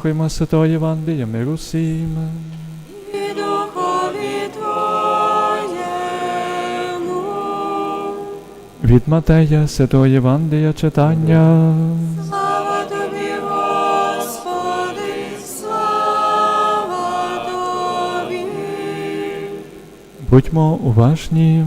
Слухаймо Святого Євангелія, миру всім. і духові Твоєму. Від Матея Святого Євангелія читання. Слава Тобі, Господи, слава Тобі. Будьмо уважні.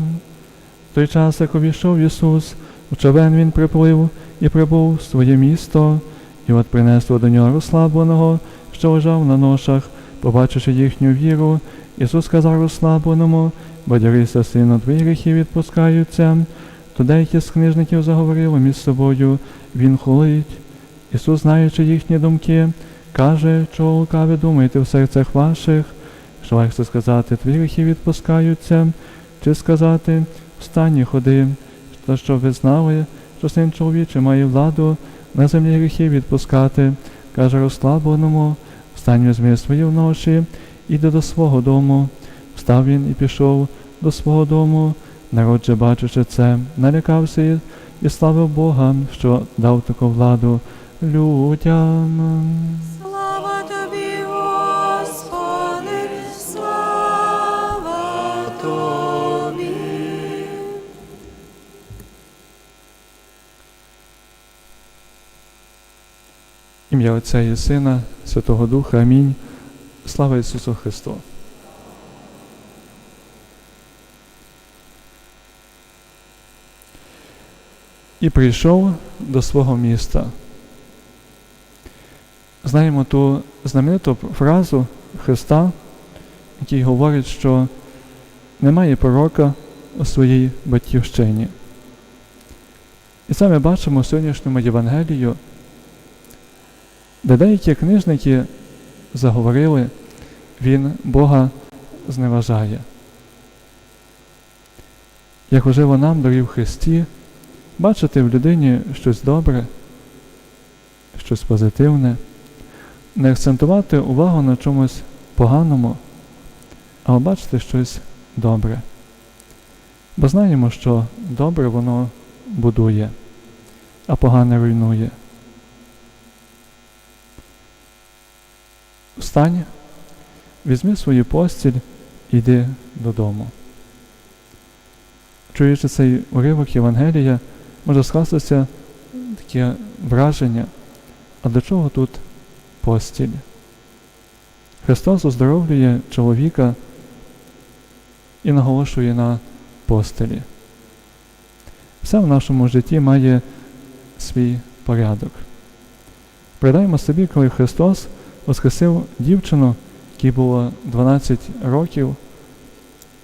В той час, як увійшов Ісус, у човен він приплив і прибув в своє місто, і от принесло до нього розслабленого, що лежав на ношах, побачивши їхню віру, Ісус сказав розслабленому, бадьорися, сину, твої гріхи відпускаються. То деякі з книжників заговорили між собою, Він хулить. Ісус, знаючи їхні думки, каже, чого лукаві думаєте в серцях ваших, що легше сказати, твої гріхи відпускаються, чи сказати, встань і ходи, та щоб ви знали, що син чоловічий має владу на землі гріхи відпускати, каже розслабленому, встань візьми свої вночі, іди до свого дому. Встав він і пішов до свого дому. Народ же, бачачи це, налякався і- славив Бога, що дав таку владу людям. Ім'я Отця і Сина, Святого Духа. Амінь. Слава Ісусу Христу. І прийшов до свого міста. Знаємо ту знамениту фразу Христа, який говорить, що немає пророка у своїй батьківщині. І це ми бачимо в сьогоднішньому Євангелію, де деякі книжники заговорили, він Бога зневажає. Як важливо нам, дорогі в Христі, бачити в людині щось добре, щось позитивне, не акцентувати увагу на чомусь поганому, але бачити щось добре. Бо знаємо, що добре воно будує, а погане руйнує. Встань, візьми свою постіль і йди додому. Чуючи цей уривок Євангелія, може скластися таке враження, а до чого тут постіль? Христос оздоровлює чоловіка і наголошує на постелі. Все в нашому житті має свій порядок. Придаймо собі, коли Христос воскресив дівчину, якій було 12 років,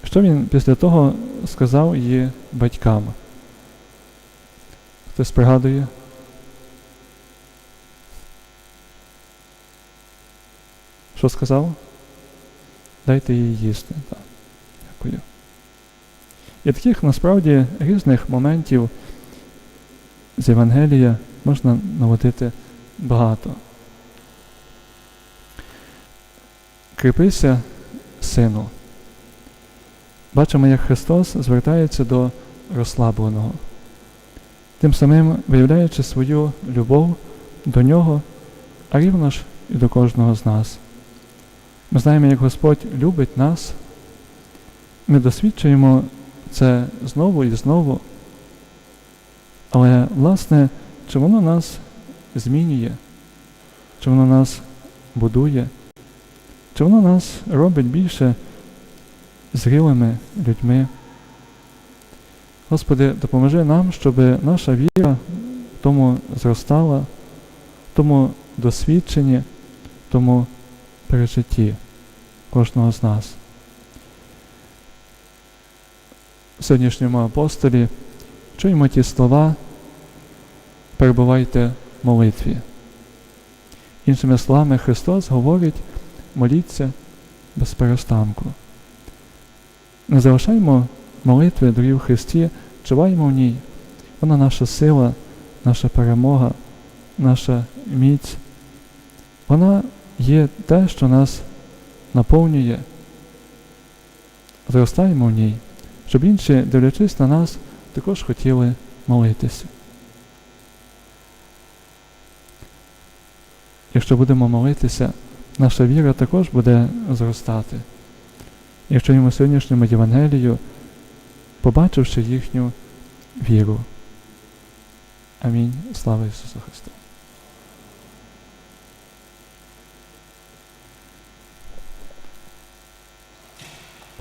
що він після того сказав її батькам. Хтось пригадує? Що сказав? Дайте їй їсти. Так. Дякую. І таких насправді різних моментів з Євангелія можна наводити багато. Кріпися, сину. Бачимо, як Христос звертається до розслабленого, тим самим виявляючи свою любов до нього, а рівно ж і до кожного з нас. Ми знаємо, як Господь любить нас. Ми досвідчуємо це знову і знову. Але, власне, чи воно нас змінює, чи воно нас будує, чи воно нас робить більше зрілими людьми? Господи, допоможи нам, щоб наша віра тому зростала, в тому досвідченні, в тому пережитті кожного з нас. В сьогоднішньому апостолі чуємо ті слова, перебувайте в молитві. Іншими словами, Христос говорить, моліться без перестанку. Не залишаймо молитви, дорогі в Христі, чуваємо в ній. Вона наша сила, наша перемога, наша міць. Вона є те, що нас наповнює. Зростаємо в ній, щоб інші, дивлячись на нас, також хотіли молитися. якщо будемо молитися, наша віра також буде зростати. Якщо йому сьогоднішньому Євангелію, побачивши їхню віру. Амінь. Слава Ісусу Христу!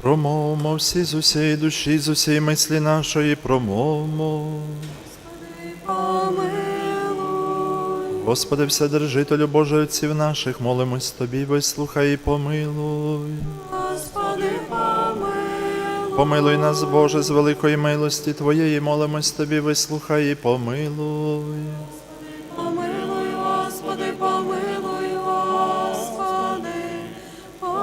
Промовмо всі з усієї душі, з усієї мислі нашої, промовмо. Господи, Вседержителю Божий отців наших, молимось Тобі, вислухай і помилуй. Господи, помилуй. Помилуй нас, Боже, з великої милості Твоєї, молимось Тобі, вислухай і помилуй.